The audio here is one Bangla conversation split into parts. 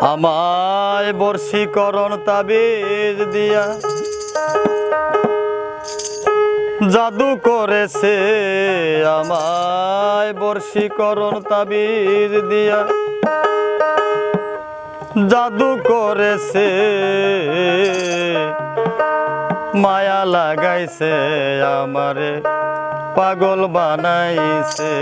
আমায় বর্ষীকরণ তাবিজ দিয়া জাদু করেছে। আমায় বর্ষীকরণ তাবিজ দিয়া জাদু করেছে। মায়া লাগাইছে, আমারে পাগল বানাইছে।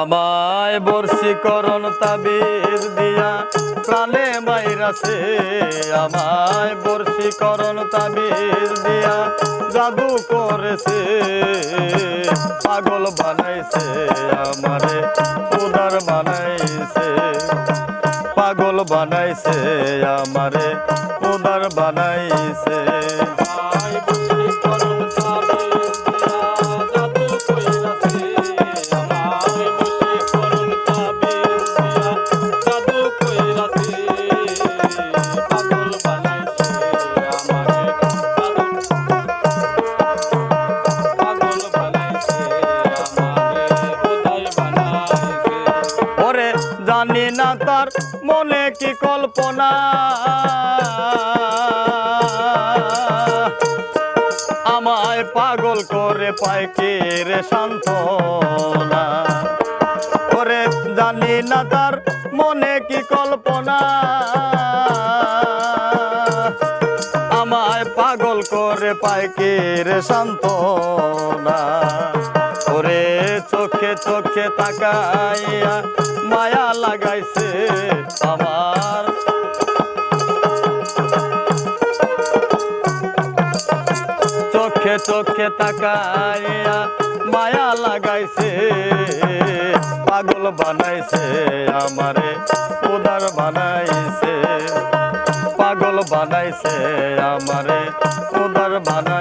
আমায় বর্ষীকরণ তাবিজ দিয়া প্রাণে মাইরাছে। আমায় বর্ষীকরণ তাবিজ দিয়া জাদু করেছে। পাগল বানাইছে, আমারে উদার বানাইছে। পাগল বানাইছে, আমারে উদার বানাইছে। জানি না তার মনে কি কল্পনা। আমায় পাগল করে পায় কে রে সান্ত্বনা। ওরে জানি না তার মনে কি কল্পনা। আমায় পাগল করে পায় কে রে সান্ত্বনা। ওরে চোখে চোখে তাকাইয়া লাগাইছে আমার চোখে চোখে তাকাইয়া মায়া লাগাইছে, পাগল বানাইছে আমারে, উদার বানাইছে। পাগল বানাইছে আমারে, উদার বানাইছে।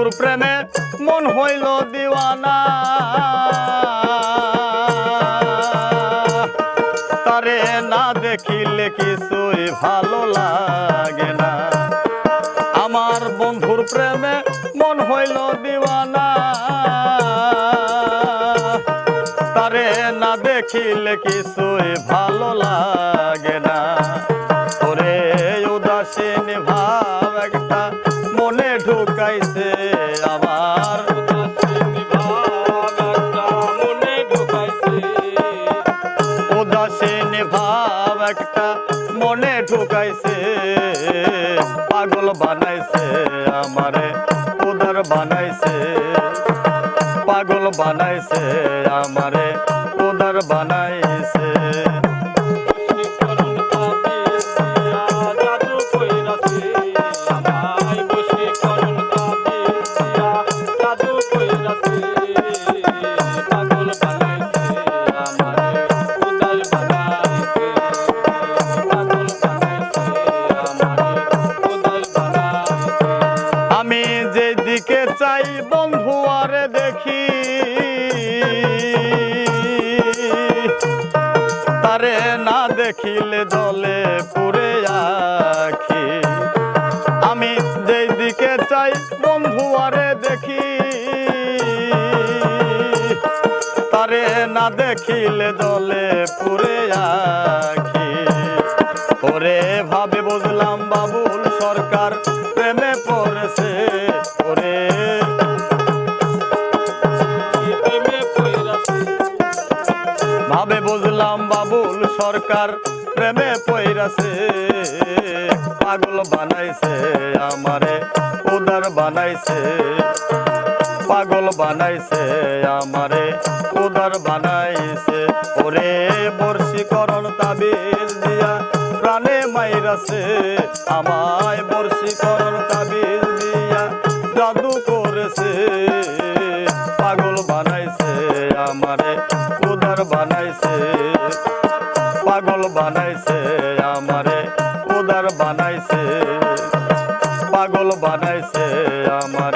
বন্ধুর প্রেমে মন হইল দিওয়ানা। তারে না দেখিলে কিছুই ভালো লাগে না। আমার বন্ধুর প্রেমে মন হইল দিওয়ানা। তারে না দেখিলে কিছুই ভালো লাগে না। একটা মনে ঢুকাইছে পাগল বানাইছে আমারে উদার বানাইছে। পাগল বানাইছে আমারে উদার বানাইছে। দেখি। তারে না দেখিলে দলে পুরে আখি। আমি যেদিকে চাই বন্ধু আরে দেখি। তারে না দেখিলে দলে পুরে আখি। ওরে ভাবে বুঝলাম বাবুল সরকার ভাবে বুঝলাম বাবুল সরকার প্রেমে পইরাছে। পাগল বানাইছে আমারে, উদার বানাইছে। পাগল বানাইছে আমারে, উদার বানাইছে। ওরে বর্ষীকরণ তাবিজ দিয়া প্রাণে মাইরাছে। আমায় বর্ষীকরণ তাবিজ দিয়া জাদু করেছে। আমারে উদার বানাইছে পাগল বানাইছে আমার।